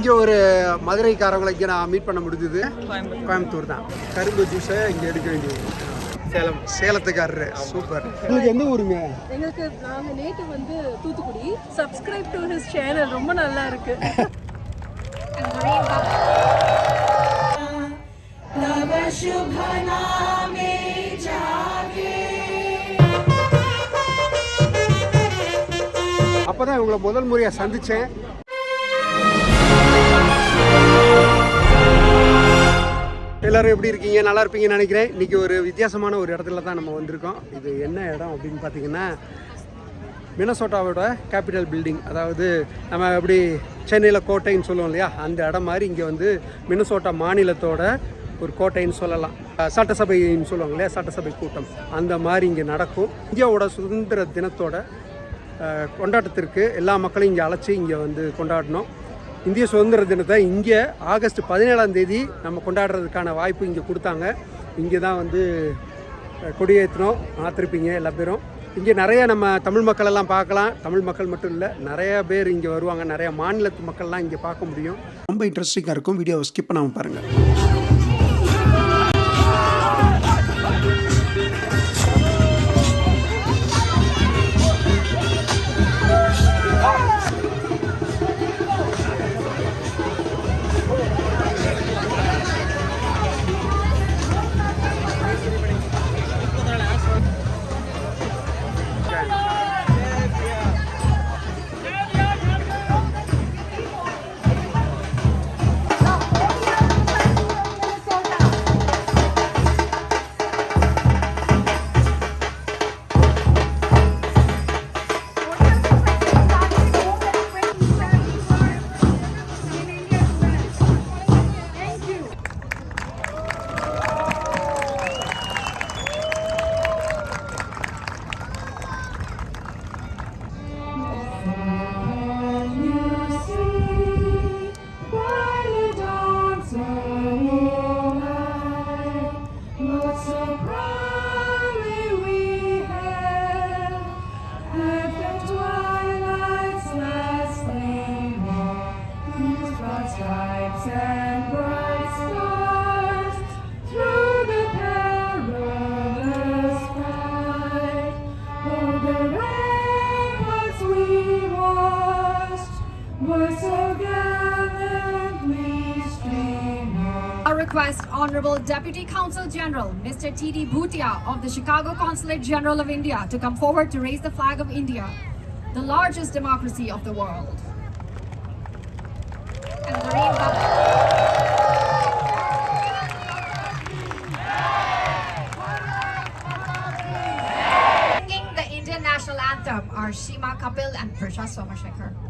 இங்கே ஒரு மதுரைக்காரங்களை இங்கே நான் மீட் பண்ண முடிஞ்சது. கோயம்புத்தூர் தான். கரும்பு ஜூஸை இங்கே எடுக்க வேண்டியது. சேலம். சேலத்துக்காரரு. சூப்பர். உங்களுக்கு எந்த ஊருங்க? எங்களுக்கு நாங்க நேட்டு வந்து Thoothukudi. Subscribe to his channel ரொம்ப நல்லா இருக்கு. அப்போ தான் இவங்களை முதல் முறையாக சந்தித்தேன் எல்லாரும் எப்படி இருக்கீங்க? நல்லா இருப்பீங்கன்னு நினைக்கிறேன். இன்னைக்கு ஒரு வித்தியாசமான ஒரு இடத்துல தான் நம்ம வந்திருக்கோம். இது என்ன இடம் அப்படின்னு பார்த்தீங்கன்னா மினசோட்டாவோட கேபிட்டல் பில்டிங் அதாவது நம்ம எப்படி சென்னையில் கோட்டைன்னு சொல்லுவோம் இல்லையா? அந்த இடம் மாதிரி இங்கே வந்து மினசோட்டா மாநிலத்தோட ஒரு கோட்டைன்னு சொல்லலாம். சட்டசபைன்னு சொல்லுவாங்க இல்லையா? சட்டசபை கூட்டம். அந்த மாதிரி இங்கே நடக்கும். இந்தியாவோட சுதந்திர தினத்தோட கொண்டாட்டத்திற்கு எல்லா மக்களையும் இங்கே அழைச்சி இங்கே வந்து கொண்டாடணும். இந்திய சுதந்திர தினத்தை இங்கே ஆகஸ்ட் பதினேழாம் தேதி நம்ம கொண்டாடுறதுக்கான வாய்ப்பு இங்கே கொடுத்தாங்க. இங்கே தான் வந்து கொடியேற்றினோம் ஆத்திருப்பீங்க எல்லா பேரும். இங்கே நிறைய நம்ம தமிழ் மக்களெல்லாம் பார்க்கலாம். தமிழ் மக்கள் மட்டும் இல்லை நிறைய பேர் இங்கே வருவாங்க. நிறைய மாநிலத்து மக்கள்லாம் இங்கே பார்க்க முடியும். ரொம்ப இன்ட்ரெஸ்டிங்காக இருக்கும். வீடியோவை ஸ்கிப் பண்ணாமல் பாருங்கள் A request, Honorable Deputy Consul General Mr. T.D. Bhutia of the Chicago Consulate General of India to come forward to raise the flag of India, the largest democracy of the world. And the Marine Singing the Indian national anthem are Shima Kapil and Prisha Somashekar.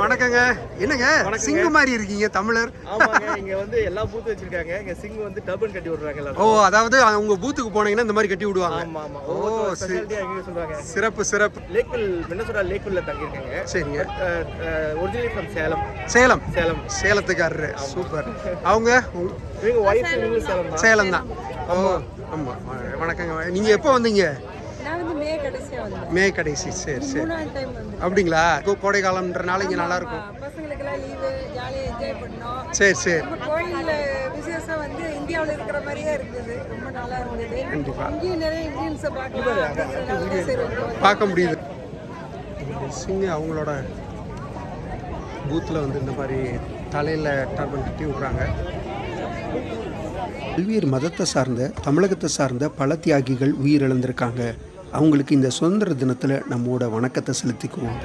வணக்கங்க. என்னங்க? சிங்கு மாதிரி இருக்கீங்க தமிழர். இங்க வந்து எல்லா பூத்து வச்சிருக்காங்க. இங்க சிங் வந்து டர்பன் கட்டி விடுறாங்க ஓ அதாவது உங்க பூத்துக்கு போனீங்கன்னா இந்த மாதிரி கட்டி விடுவாங்க. ஆமா ஆமா. ஓ சொல்றாங்க. சிறப்பு சிறப்பு. லேக்வில் மின்னசோடா லேக்வில்ல தங்கி இருக்காங்க சரிங்க ஒரிஜினலி ஃப்ரம் சேலம் சேலம். சேலம் சேலத்துக்காரரு. சூப்பர். அவங்க? இவங்க ஒய்ஃப் சேலம் தான். சேலம் தான். ஓ ஆமா. வணக்கங்க. நீங்க எப்போ வந்தீங்க? மே கடைசியாக வந்தேன். மே கடைசி சரி சரி. மூணாவது டைம் வந்து அப்படிங்களா? இப்போ கோடை காலம்ன்றனால இங்கே நல்லா இருக்கும். சரி சரி. நம்ம கோயில் விசேஷம் வந்து இந்தியாவில் இருக்கிற மாதிரியே இருந்தது. ரொம்ப நல்லா இருந்தது. கண்டிப்பா. இங்கேயும் நிறைய இந்தியன்ஸை பார்க்கலாம் அப்படிங்கிறதுனால சரி இங்க வந்து பார்க்க முடியுது. சிங்க அவங்களோட பூத்தில் வந்து இந்த மாதிரி தலையில் டர்பன் கட்டி விட்றாங்க. பல்வேறு மதத்தை சார்ந்த தமிழகத்தை சார்ந்த பல தியாகிகள் உயிரிழந்திருக்காங்க. அவங்களுக்கு இந்த சுதந்திர தினத்தில் நம்மோட வணக்கத்தை செலுத்திக்குவோம்.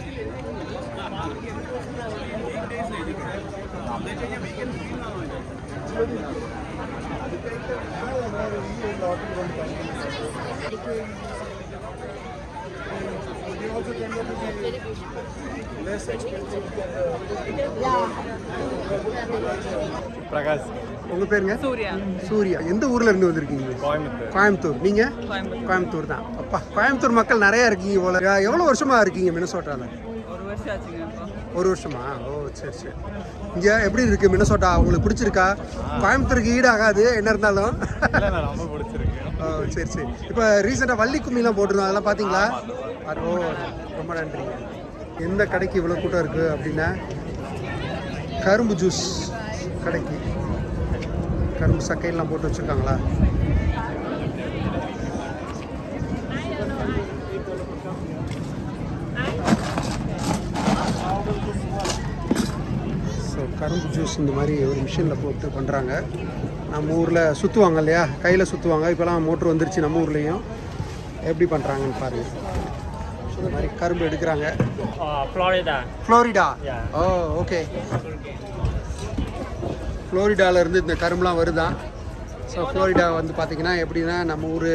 பிரகாஷ். உங்கள் பேருங்க? சூர்யா. சூர்யா. எந்த ஊரில் இருந்து வந்திருக்கீங்க? கோயம்புத்தூர். கோயம்புத்தூர். நீங்கள் கோயம்புத்தூர். தான். அப்பா கோயம்புத்தூர் மக்கள் நிறையா இருக்கீங்க போல. எவ்வளோ வருஷமாக இருக்கீங்க மினசோட்டாவில் ஒரு வருஷம் ஆச்சுங்க ஒரு வருஷமா? ஓ சரி சரி. இங்கே எப்படி இருக்கு மினசோட்டா? உங்களுக்கு பிடிச்சிருக்கா? கோயம்புத்தூருக்கு ஈடாகாது. என்ன இருந்தாலும். இல்லை நான் ரொம்ப பிடிச்சிருக்கு. ஓ சரி சரி. இப்போ ரீசெண்டாக வள்ளி கும்மிலாம் போட்டிருந்தோம். அதெல்லாம் பார்த்தீங்களா ஓ ரொம்ப நன்றிங்க. எந்த கடைக்கு இவ்வளோ கூட்டம் இருக்குது அப்படின்னா? கரும்பு ஜூஸ் கடைக்கு. கரும்பு சக்கையெல்லாம் போட்டு வச்சுருக்காங்களா? ஸோ கரும்பு ஜூஸ் இந்த மாதிரி ஒரு மிஷினில் போட்டு பண்ணுறாங்க நம்ம ஊரில் சுற்றுவாங்க இல்லையா? கையில் சுற்றுவாங்க இப்போலாம் மோட்ரு வந்துருச்சு நம்ம ஊர்லேயும். எப்படி பண்ணுறாங்கன்னு பாருங்கள் இந்த மாதிரி கரும்பு எடுக்கிறாங்க. ஃப்ளாரிடா ஃப்ளோரிடா ஓ ஓகே ஃப்ளோரிடாவிலேருந்து இந்த கரும்புலாம் வருதான் ஸோ ஃப்ளோரிடா வந்து பார்த்திங்கன்னா எப்படின்னா நம்ம ஊர்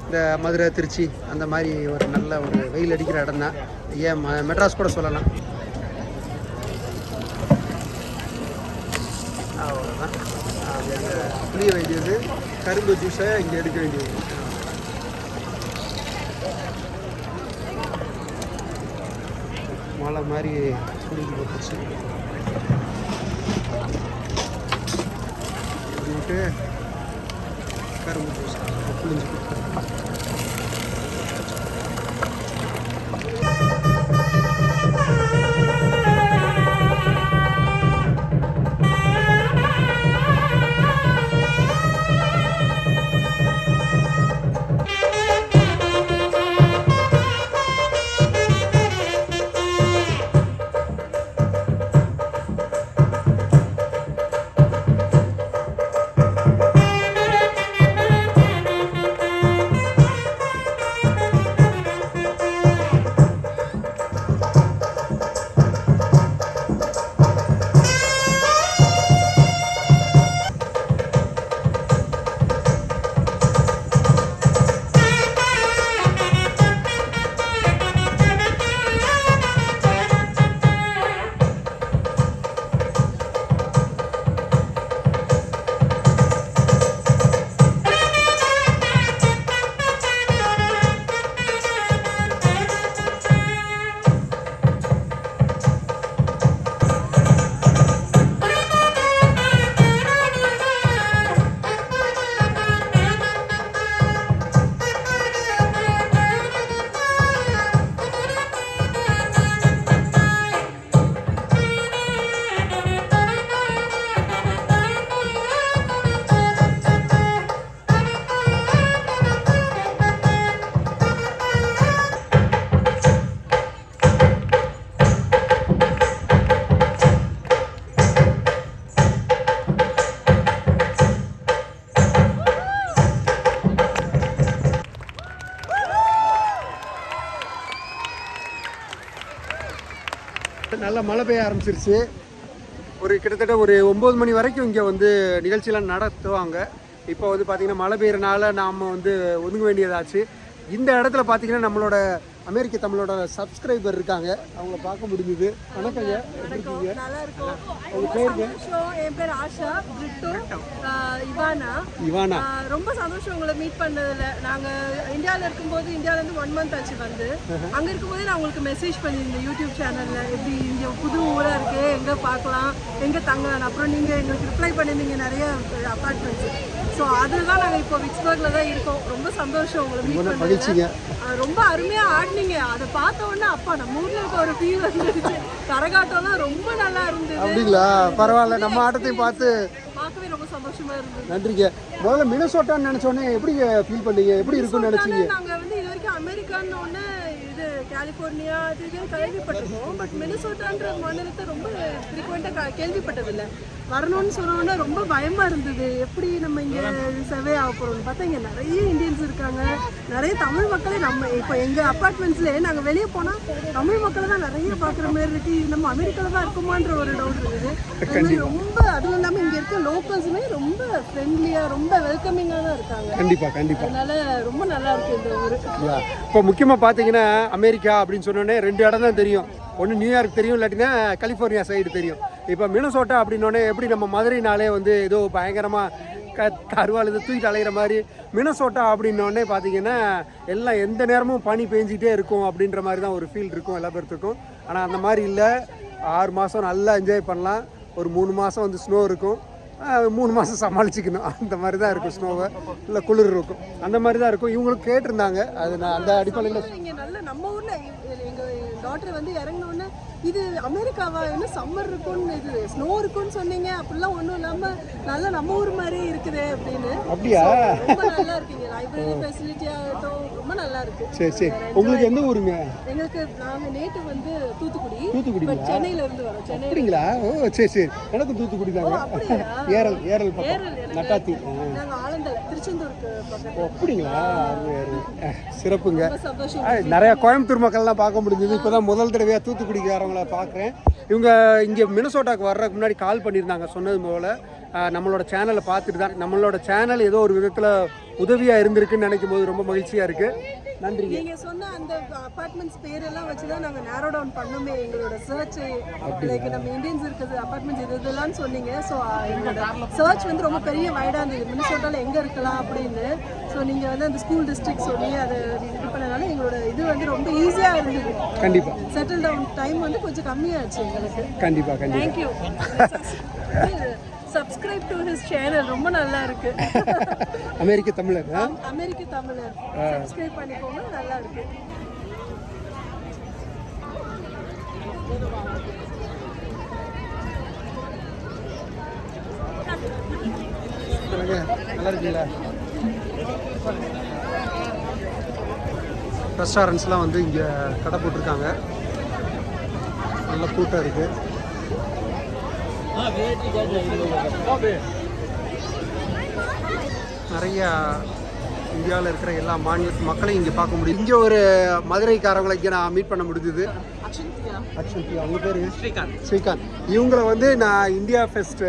இந்த மதுரை திருச்சி அந்த மாதிரி ஒரு நல்ல ஒரு வெயில் அடிக்கிற இடம் தான் ஏன் ம- மெட்ராஸ் கூட சொல்லலாம். அவ்வளோதான் அது புளிய வேண்டியது கரும்பு ஜூஸை இங்கே எடுக்க வேண்டியது. மழை மாதிரி குடிஞ்சு போட்டுச்சு போட்டு கரும்பு ஜூஸ் புளிஞ்சு கொடுத்துருக்கேன் நல்லா மழை பெய்ய ஆரம்பிச்சிருச்சு. ஒரு கிட்டத்தட்ட ஒரு ஒம்பது மணி வரைக்கும் இங்கே வந்து நிகழ்ச்சியெலாம் நடத்துவாங்க. இப்போ வந்து பார்த்திங்கன்னா மழை பெய்யறனால நாம் வந்து ஒதுங்க வேண்டியதாச்சு. இந்த இடத்துல பார்த்திங்கன்னா நம்மளோட அமெரிக்க தமிழோட சப்ஸ்கிரைபர் இருக்காங்க. அவங்கள பார்க்க முடிஞ்சுது. வணக்கங்க. இருக்கும் உங்க பேருங்க என் பேர் ஆஷா. இவானா. இவானா. ரொம்ப சந்தோஷம் உங்களை மீட் பண்ணதுல. நாங்க இந்தியாவில் இருக்கும்போது இந்தியால இருந்து ஒன் மந்த் ஆச்சு வந்து அங்க இருக்கும்போதே நான் உங்களுக்கு மெசேஜ் பண்ணியிருந்தேன் யூடியூப் சேனல்ல எப்படி இங்க புது ஊரா இருக்கு? எங்க பார்க்கலாம்? எங்க தங்கலாம் அப்புறம் நீங்க எங்களுக்கு ரிப்ளை பண்ணியிருந்தீங்க நிறைய அப்பார்ட்மெண்ட்ஸ் ஸோ அதுதான் நாங்கள் இப்போ விக்ஸ்பர்க்ல தான் இருக்கோம். ரொம்ப சந்தோஷம் உங்களை மீட் ஆஹ் ரொம்ப அருமையா ஆடினீங்க. அதை பார்த்த உடனே அப்பா நம்ம ஊர்ல இருக்க ஒரு ஃபீல் வந்துருச்சு. கரகாட்டம்லாம் ரொம்ப நல்லா இருந்தது. அப்படிங்களா? பரவாயில்ல. நம்ம ஆட்டத்தையும் பார்த்து பார்க்கவே ரொம்ப சந்தோஷமா இருந்தது. நன்றிங்க. முதல்ல மினசோட்டான்னு நினைச்சோன்னே எப்படி ஃபீல் பண்ணீங்க? எப்படி இருக்கும்னு நினைச்சீங்க? நாங்க வந்து இது வரைக்கும் அமெரிக்கான்னு ஒண்ணு இது கலிபோர்னியா இது இது கேள்விப்பட்டிருக்கோம். பட் மினிசோட்டான்ற மாநிலத்தை ரொம்ப ஃப்ரீக்வெண்ட்டாக கேள்விப்பட்டதில்லை. வரணும்னு சொன்னோன்னா ரொம்ப பயமா இருந்தது. எப்படி நம்ம இங்க சர்வே ஆக போறோம்னு பார்த்தா இங்க நிறைய இந்தியன்ஸ் இருக்காங்க. நிறைய தமிழ் மக்களே நம்ம இப்போ எங்க அப்பார்ட்மெண்ட்ஸ்ல நாங்க வெளியே போனா தமிழ் மக்களை தான் நிறைய பார்க்குற மாதிரி இருக்கு. இது நம்ம அமெரிக்கால தான் இருக்குமான்ற ஒரு டவுட் இருக்குது. அது ரொம்ப அதுவும் இல்லாம இங்க இருக்க லோக்கல்ஸுமே ரொம்ப ஃப்ரெண்ட்லியா ரொம்ப வெல்கமிங்கா தான் இருக்காங்க. கண்டிப்பா கண்டிப்பா. அதனால ரொம்ப நல்லா இருக்கு இந்த ஊரு. இப்போ முக்கியமாக பார்த்தீங்கன்னா அமெரிக்கா அப்படின்னு சொன்னோடனே ரெண்டு இடம் தான் தெரியும். ஒன்று நியூயார்க் தெரியும் இல்லாட்டினா கலிஃபோர்னியா சைடு தெரியும். இப்போ மினசோட்டா அப்படின்னோடனே எப்படி நம்ம மதுரைனாலே வந்து ஏதோ பயங்கரமாக க கருவாள் இது தூக்கிட்டு அலைகிற மாதிரி மினசோட்டா அப்படின்னோடனே பார்த்தீங்கன்னா எல்லாம் எந்த நேரமும் பனி பெஞ்சிக்கிட்டே இருக்கும் அப்படின்ற மாதிரி தான் ஒரு ஃபீல் இருக்கும் எல்லா பேர்த்துக்கும். ஆனால் அந்த மாதிரி இல்லை. ஆறு மாதம் நல்லா என்ஜாய் பண்ணலாம். ஒரு மூணு மாதம் வந்து ஸ்னோ இருக்கும். மூணு மாதம் சமாளிச்சிக்கணும். அந்த மாதிரி தான் இருக்கும் ஸ்னோவை இல்லை குளிர் இருக்கும். அந்த மாதிரி தான் இருக்கும். இவங்களும் கேட்டிருந்தாங்க. அது நான் அந்த அடிப்படையில் நல்ல நம்ம ஊரில் எங்கள் டாக்டர் வந்து இறங்கின இது அமெரிக்காவா? என்ன சம்மர் இருக்கும்னு இது ஸ்னோ இருக்கும்னு சொன்னீங்க. அப்படிலாம் ஒன்றும் இல்லாம நல்லா நம்ம ஊர் மாதிரியே இருக்குதே அப்படின்னு. அப்படியா? ரொம்ப நல்லா இருக்குங்க. லைப்ரரி ஃபெசிலிட்டி ஆகட்டும் ரொம்ப நல்லா இருக்கு. சரி சரி. உங்களுக்கு எந்த ஊருங்க? எங்களுக்கு நாங்க நேட்டு வந்து தூத்துக்குடி. தூத்துக்குடிங்களா? பட் சென்னையில இருந்து வரோம். சென்னை அப்படிங்களா? ஓ சரி சரி. எனக்கும் தூத்துக்குடி தாங்க? ஏரல் ஏரல் பக்கம். ஏரல் எனக்கு- நட்டாத்தி. திருச்செந்தூருக்கு அப்படிங்களா? சிறப்புங்க. நிறைய கோயம்புத்தூர் மக்கள்லாம் பார்க்க முடிஞ்சது. இப்போ தான் முதல் தடவையாக தூத்துக்குடிக்காரவங்கள பார்க்குறேன். இவங்க இங்கே மினசோட்டாக்கு வர்றதுக்கு முன்னாடி கால் பண்ணியிருந்தாங்க சொன்னது போல். நம்மளோட சேனலை பார்த்துட்டு தான் நம்மளோட சேனல் ஏதோ ஒரு விதத்தில் உதவியாக இருந்திருக்குன்னு நினைக்கும் போது ரொம்ப மகிழ்ச்சியாக இருக்குது நன்றிங்க. நீங்க சொன்ன அந்த அபார்ட்மெண்ட்ஸ் பேரெல்லாம் வச்சு தான் நாங்க நேரோ டவுன் பண்ணோமே. எங்களோட சர்ச் லைக் நம்ம இந்தியன்ஸ் இருக்குது அபார்ட்மெண்ட்ஸ் இது இதெல்லாம் சொன்னீங்க. ஸோ எங்களோட சர்ச் வந்து ரொம்ப பெரிய வைடா இருந்தது. மினிசோட்டால எங்க இருக்கலாம் அப்படின்னு. ஸோ நீங்க வந்து அந்த ஸ்கூல் டிஸ்ட்ரிக்ட் சொல்லி அதை இது பண்ணனால எங்களோட இது வந்து ரொம்ப ஈஸியா இருந்தது. கண்டிப்பாக செட்டில் டவுன் டைம் வந்து கொஞ்சம் கம்மியாச்சு எங்களுக்கு. கண்டிப்பாக கண்டிப்பாக thank you subscribe to his channel ரொம்ப நல்லா இருக்கு அமெரிக்க தமிழர்? அமெரிக்க தமிழர். சப்ஸ்கிரைப் பண்ணிக்கோங்க. நல்லா இருக்கு. நல்லா இருக்கீங்களா ரெஸ்டாரண்ட்ஸ்லாம் வந்து இங்கே கடை போட்டிருக்காங்க. நல்ல கூட்டம் இருக்குது நிறைய இந்தியாவில் இருக்கிற எல்லா மாநிலத்து மக்களையும் இங்கே பார்க்க முடியும் இங்கே ஒரு மதுரைக்காரவங்களை இங்கே நான் மீட் பண்ண முடிஞ்சுது. அக்ஷன்பியா அவங்க பேர்? ஸ்ரீகாந்த். ஸ்ரீகாந்த். இவங்களை வந்து நான் இந்தியா ஃபெஸ்ட்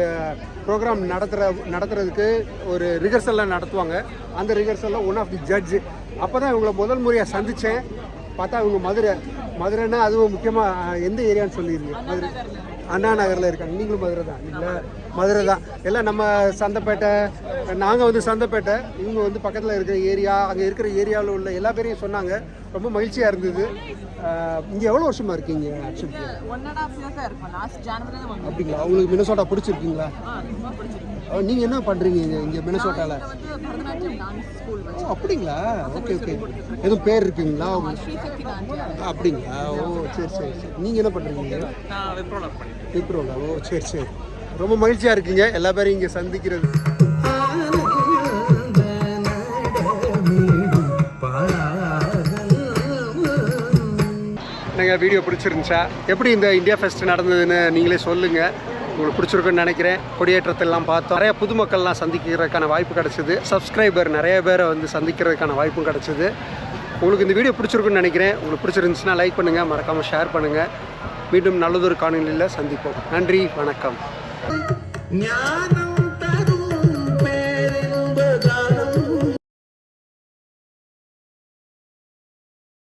ப்ரோக்ராம் நடத்துகிற நடத்துறதுக்கு ஒரு ரிஹர்சல்லாம் நடத்துவாங்க. அந்த ரிஹர்சலில் ஒன் ஆஃப் தி ஜட்ஜ் அப்போ தான் இவங்களை முதல் முறையாக சந்தித்தேன் பார்த்தா இவங்க மதுரை மதுரைன்னா அதுவும் முக்கியமாக எந்த ஏரியான்னு சொல்லிடுங்க மதுரை. அண்ணா நகரில் இருக்காங்க. நீங்களும் மதுரை தான் இல்லை மதுரை தான் எல்லாம் நம்ம சந்தைப்பேட்டை நாங்கள் வந்து சந்தைப்பேட்டை. இவங்க வந்து பக்கத்தில் இருக்கிற ஏரியா அங்கே இருக்கிற ஏரியாவில் உள்ள எல்லா பேரையும் சொன்னாங்க. ரொம்ப மகிழ்ச்சியாக இருந்தது. இங்கே எவ்வளோ வருஷமாக இருக்கீங்க ஆக்சுவலி அப்படிங்களா? உங்களுக்கு மினசோட்டா பிடிச்சிருக்கீங்களா? நீங்கள் என்ன பண்ணுறீங்க இங்கே மினசோட்டாவில் டான்ஸ் ஸ்கூல் ஓ அப்படிங்களா? Okay okay. எதுவும் பேர் இருக்குங்களா? அப்படிங்களா? ஓ சரி சரி சரி. நீங்கள் என்ன பண்ணுறீங்க நான் விப்ரோல? ஓ சரி சரி. ரொம்ப மகிழ்ச்சியாக இருக்குங்க. எல்லா பேரையும் இங்கே சந்திக்கிறது. என்னங்க வீடியோ பிடிச்சிருந்துச்சா? எப்படி இந்த இந்தியா ஃபெஸ்ட் நடந்ததுன்னு நீங்களே சொல்லுங்கள் உங்களுக்கு பிடிச்சிருக்குன்னு நினைக்கிறேன். கொடியேற்றத்தெல்லாம் பார்த்தோம். நிறைய புதுமக்கள்லாம் சந்திக்கிறதுக்கான வாய்ப்பு கிடச்சிது. சப்ஸ்கிரைபர் நிறைய பேரை வந்து சந்திக்கிறதுக்கான வாய்ப்பும் கிடச்சிது. உங்களுக்கு இந்த வீடியோ பிடிச்சிருக்குன்னு நினைக்கிறேன். உங்களுக்கு பிடிச்சிருந்துச்சுன்னா லைக் பண்ணுங்கள் மறக்காமல் ஷேர் பண்ணுங்கள் மீண்டும் நல்லதொரு காணொலியில் சந்திப்போம். நன்றி. வணக்கம். ஞானம்